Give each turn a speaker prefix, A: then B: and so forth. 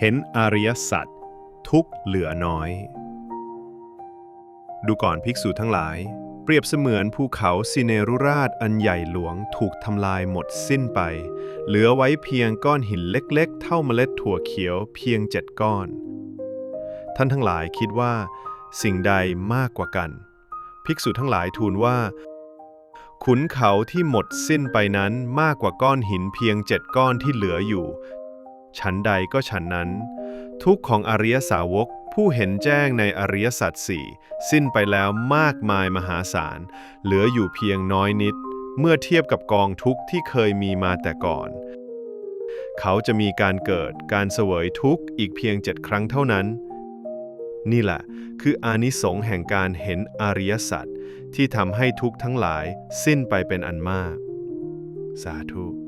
A: เห็นอริยสัจทุกเหลือน้อย ดูก่อนภิกษุทั้งหลาย เปรียบเสมือนภูเขาสิเนรุราชอันใหญ่หลวงถูกทำลายหมดสิ้นไป เหลือไว้เพียงก้อนหินเล็กๆ เท่าเมล็ดถั่วเขียวเพียงเจ็ดก้อน ท่านทั้งหลายคิดว่า สิ่งใดมากกว่ากัน ภิกษุทั้งหลายทูลว่าขุนเขาที่หมดสิ้นไปนั้นมากกว่าก้อนหินเพียงเจ็ดก้อนที่เหลืออยู่ ฉันใดก็ฉันนั้น ทุกข์ของอริยสาวกผู้เห็นแจ้งในอริยสัจสี่สิ้นไปแล้วมากมายมหาศาล เหลืออยู่เพียงน้อยนิด เมื่อเทียบกับกองทุกข์ที่เคยมีมาแต่ก่อน เขาจะมีการเกิดการเสวยทุกข์อีกเพียงเจ็ดครั้งเท่านั้น นี่แหละ คืออานิสงส์แห่งการเห็นอริยสัจที่ทำให้ทุกข์ทั้งหลายสิ้นไปเป็นอันมาก สาธุ